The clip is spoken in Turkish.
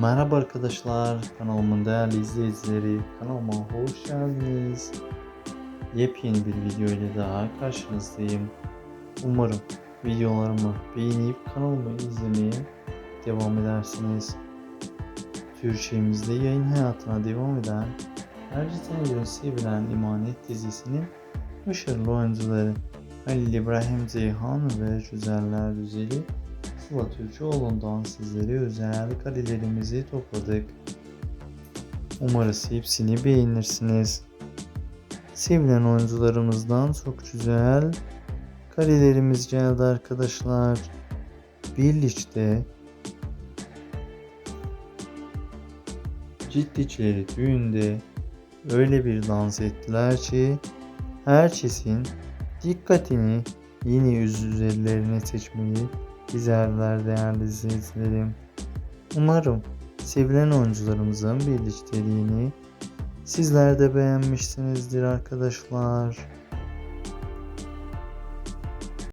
Merhaba arkadaşlar, kanalımın değerli izleyicileri, kanalıma hoş geldiniz. Yepyeni bir video ile daha karşınızdayım. Umarım videolarımı beğenip kanalımı izlemeye devam edersiniz. Türkçemizde yayın hayatına devam eden Erciyes'in sevilen İmanet dizisinin başarılı oyuncuları Halil İbrahim Ceyhan ve Güzeller Güzeli Sıla Türkoğlu'ndan sizlere özel karelerimizi topladık. Umarız hepsini beğenirsiniz. Sevilen oyuncularımızdan çok güzel karelerimiz geldi arkadaşlar. Birlikte ciddiçleri düğünde öyle bir dans ettiler ki herkesin dikkatini yeni üzerlerine seçmeyi bizlerler değerli izleyicilerim. Umarım sevilen oyuncularımızın birlikteliğini sizler de beğenmişsinizdir arkadaşlar.